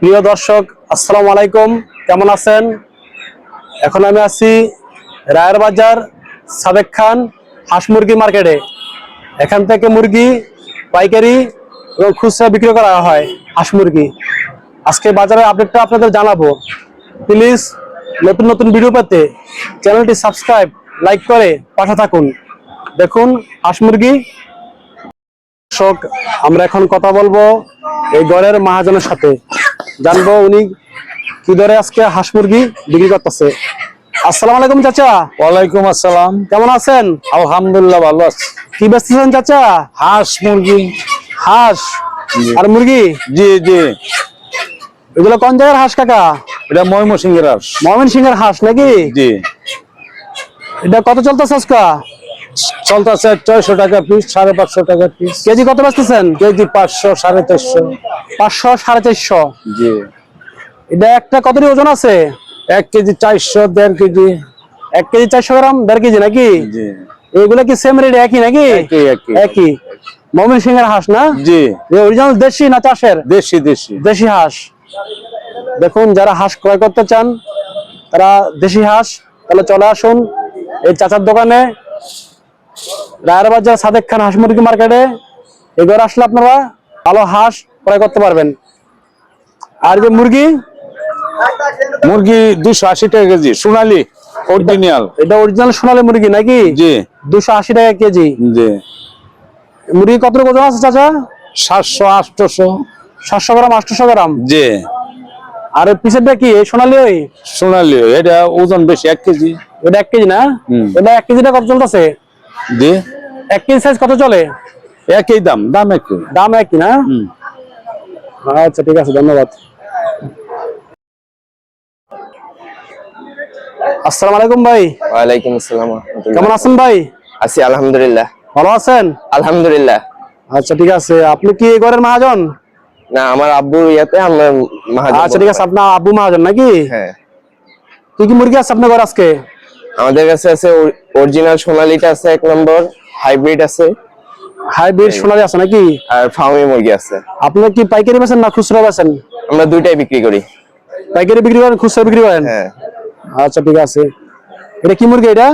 প্রিয় দর্শক, আসসালামু আলাইকুম। কেমন আছেন? এখন আমি আছি রায়ের বাজার, সাবেক খান হাঁস মুরগি মার্কেটে। এখান থেকে মুরগি, পাইকারি এবং খুচরা বিক্রি করা হয় হাঁস মুরগি। আজকে বাজারের আপডেটটা আপনাদের জানাব। প্লিজ, নতুন নতুন ভিডিও পেতে চ্যানেলটি সাবস্ক্রাইব, লাইক করে পাঠা থাকুন। দেখুন হাঁস মুরগি। আমরা এখন কথা বলব এই গড়ের মহাজনের সাথে। জানব উনি কি ধরে আজকে হাঁস মুরগি বিক্রি করতেছে। আসসালামু আলাইকুম চাচা। ওয়ালাইকুম আসসালাম। কেমন আছেন? আলহামদুলিল্লাহ ভালো আছি। কি বেচতেছেন চাচা? হাঁস মুরগি। হাঁস আর মুরগি? জি জি। এগুলো কোন জায়গার হাঁস কাকা? এটা ময়মনসিংহের হাঁস। এর হাঁস নাকি? জি। এটা কত চলতেছে আজকা? চলতেছে ছয়শো টাকা পিস সাড়ে পাঁচশো টাকা পিস কেজি কত বেচতেছেন? কেজি পাঁচশো সাড়ে চারশো। পাঁচশো সাড়ে চারশো? জি। এটা একটা কতটি ওজন আছে? এক কেজি চারশো দেড় কেজি। এক কেজি চারশো গ্রাম দেড় কেজি নাকি? এগুলো কি সেম রেট একই নাকি? একই মমিন সিং এর হাঁস না? জি। অরিজিনাল দেশি না চাষের? দেশি দেশি। দেশি হাঁস। দেখুন যারা হাঁস ক্রয় করতে চান তারা দেশি হাঁস। তাহলে চলে আসুন এই চাচার দোকানে। রায়ের বাজার সাদেক খান হাঁস মুরগি মার্কেটে এগুলো আসলে আপনারা ভালো হাঁস ক্রয় করতে পারবেন। আর যে মুরগি মুরগি দুশো আশি টাকা কেজি সোনালি অরিজিনাল এটা অরিজিনাল সোনালী মুরগি নাকি? জি। দুশো আশি টাকা কেজি। জি। মুরগি কত ওজন আছে চাচা? সাতশো আটশোশো সাতশো গ্রাম আটশো গ্রাম? জি। আর ওই পিসেরটা কি সোনালি ওই? সোনালি এটা ওজন বেশি এক কেজি। ওটা এক কেজি না। এটা এক কেজিটা কত চলতেছে? জি এক কেজি সাইজ কত চলে? একই দাম দাম একই। দাম একই না? আচ্ছা ঠিক আছে ধন্যবাদ। আসসালামু আলাইকুম ভাই। ওয়ালাইকুম আসসালাম কেমন আছেন ভাই? আছি আলহামদুলিল্লাহ। ভালো আছেন? আলহামদুলিল্লাহ। আচ্ছা ঠিক আছে আপনি কি এই ঘরের মহাজন? না আমার আব্বুর ইয়াতে আমরা মাহাজন আচ্ছা ঠিক আছে আপনার আব্বু মহাজন নাকি? হ্যাঁ। কি কি মুরগি আছে আপনার ঘরে আজকে? আমাদের কাছে আছে অরিজিনাল সোনালিটা আছে এক নম্বর হাইব্রিড আছে। হাইব্রিড সোনালি আছে নাকি? আর ফার্মি মুরগি আছে। আপনার কি পাইকারি বেছেন না খুচরা বেছেন আমরা দুইটাই বিক্রি করি। পাইকারি বিক্রি করেন খুচরা বিক্রি করেন? হ্যাঁ। আচ্ছা ঠিক আছে। এটা কি মুরগি এটা?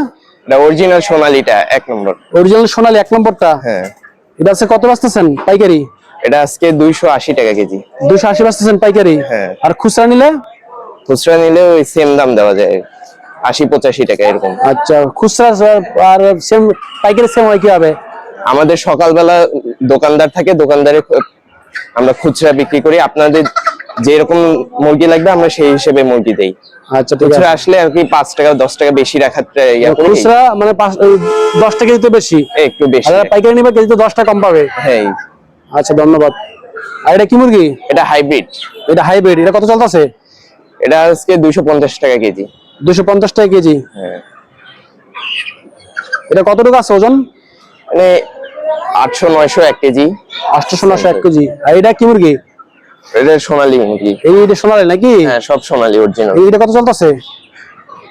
এটা অরিজিনাল সোনালিটা এক নম্বর। অরিজিনাল সোনালি এক নম্বরটা? হ্যাঁ। এটা আছে কত বেচতেছেন পাইকারি? এটা আজকে দুইশো আশি টাকা কেজি। দুশো আশি বেচতেছেন পাইকারি? হ্যাঁ। আর খুচরা নিলে? খুচরা নিলে ওই সেম দাম দেওয়া যায়। আশি পঁচাশি টাকা এরকম। আচ্ছা খুচরা আর সেম পাইকারি সেম হয় কি হবে আমাদের সকালবেলা দোকানদার থাকে দোকানদারে আমরা খুচরা বিক্রি করি। আপনাদের যেরকম মুরগি লাগবে আমরা সেই হিসেবে মুরগি দেই। আচ্ছা ঠিক আছে। খুচরা আসলে আর কি পাঁচ টাকা দশ টাকা বেশি রাখার ইয়া করি। খুচরা মানে পাঁচ এই দশ টাকা দিতে বেশি? একটু বেশি। আর পাইকারি নিবে কেজিতে দশ টাকা কম পাবে? হ্যাঁ। আচ্ছা ধন্যবাদ। আর এটা কি মুরগি? এটা হাইব্রিড। এটা হাইব্রিড এটা কত চলতেছে? এটা আজকে দুইশো পঞ্চাশ টাকা কেজি। দুশো পঞ্চাশ টাকা কেজি। হ্যাঁ। এটা কতটুকু আছে ওজন? মানে আটশো নয়শো এক কেজি। আটশো নশো এক কেজি। আর এটা কি মুরগি? এটা সোনালী মুরগি। এই এটা সোনালি নাকি? হ্যাঁ সব সোনালী অরিজিনাল এইটা কত চলতেছে?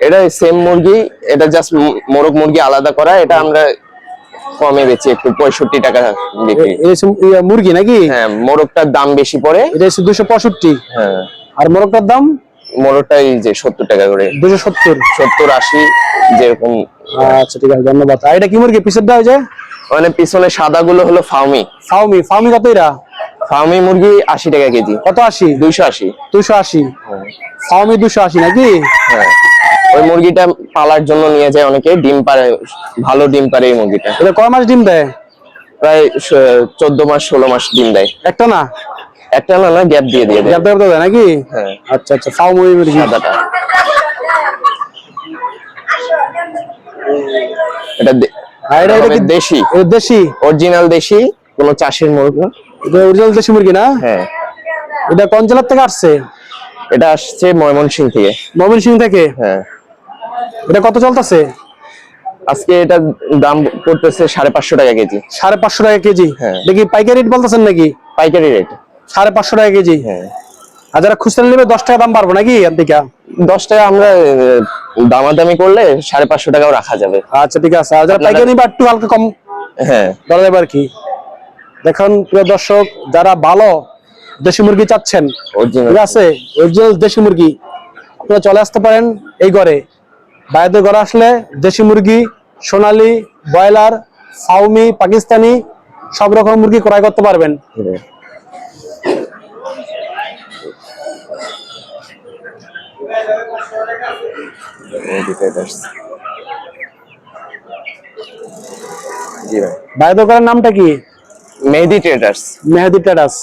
এটা সেম মুরগি এটা জাস্ট মোরগ মুরগি আলাদা করা এটা আমরা কমে বেচি একটু পঁয়ষট্টি টাকা বিক্রি। মুরগি নাকি? হ্যাঁ মোরগটার দাম বেশি পড়ে। এটা দুশো পঁয়ষট্টি। হ্যাঁ। আর মোরগটার দাম? মোরগটা এই যে সত্তর টাকা করে। দুশো সত্তর। সত্তর আশি যেরকম। আচ্ছা ঠিক আছে ধন্যবাদ। আর এটা কি মুরগি? পিসের দেওয়া যায় মানে পিছনে সাদা গুলো হলো ফার্মি ফাউমি ফাউমি কত এরা? ফার্মি মুরগি আশি টাকা কেজি। কত আশি? দুইশো আশি। দুশো আশি। ফাউমি দুশো আশি নাকি? হ্যাঁ। ওই মুরগিটা পালার জন্য নিয়ে যায় অনেকে ডিম পারে ভালো ডিম পারে এই মুরগিটা। এটা কয় মাস ডিম দেয়? প্রায় চোদ্দ মাস ষোলো মাস ডিম দেয়। একটা না? একটা না না গ্যাপ দিয়ে দিয়ে গ্যাপ দেওয়া দেয় নাকি? হ্যাঁ। আচ্ছা আচ্ছা মুরগি সাদাটা। এটা এটা- এটা কি- দেশি। দেশি? অরিজিনাল দেশি কোনো চাষের মুরগি। এটা অরিজিনাল দেশি মুরগি না? হ্যাঁ। এটা কোন জেলার থেকে আসছে? এটা আসছে ময়মনসিং থেকে। মমিন সিং থেকে? হ্যাঁ। এটা কত চলতেছে? আজকে এটা দাম পড়তেছে সাড়ে পাঁচশো টাকা কেজি। সাড়ে পাঁচশো টাকা কেজি। হ্যাঁ। দেখি পাইকারি রেট বলতেছেন নাকি? পাইকারি রেট সাড়ে পাঁচশো টাকা কেজি। হ্যাঁ। আর যারা খুচরা নেবে দশ টাকা দাম পারব নাকি আন্তিকা দশ টাকা আমরা দামাদামি করলে সাড়ে পাঁচশো টাকাও রাখা যাবে। আচ্ছা ঠিক আছে। আর যারা পাইকারি বা একটু হালকা কম হ্যাঁ। ধরা যাবে আর কি। দেখুন প্রিয় দর্শক যারা ভালো দেশি মুরগি চাচ্ছেন ঠিক আছে? অরিজিনাল দেশি মুরগি আপনারা চলে আসতে পারেন এই ঘরে। বাইরের ঘরে আসলে দেশি মুরগি সোনালি ব্রয়লার সাউমি পাকিস্তানি সব রকম মুরগি ক্রয় করতে পারবেন। হ্যাঁ। ব্রাদার্স জি ভাই। ভাই দোকানের নামটা কি? মেহেদি ট্রেডার্স মেহেদি ট্রেডার্স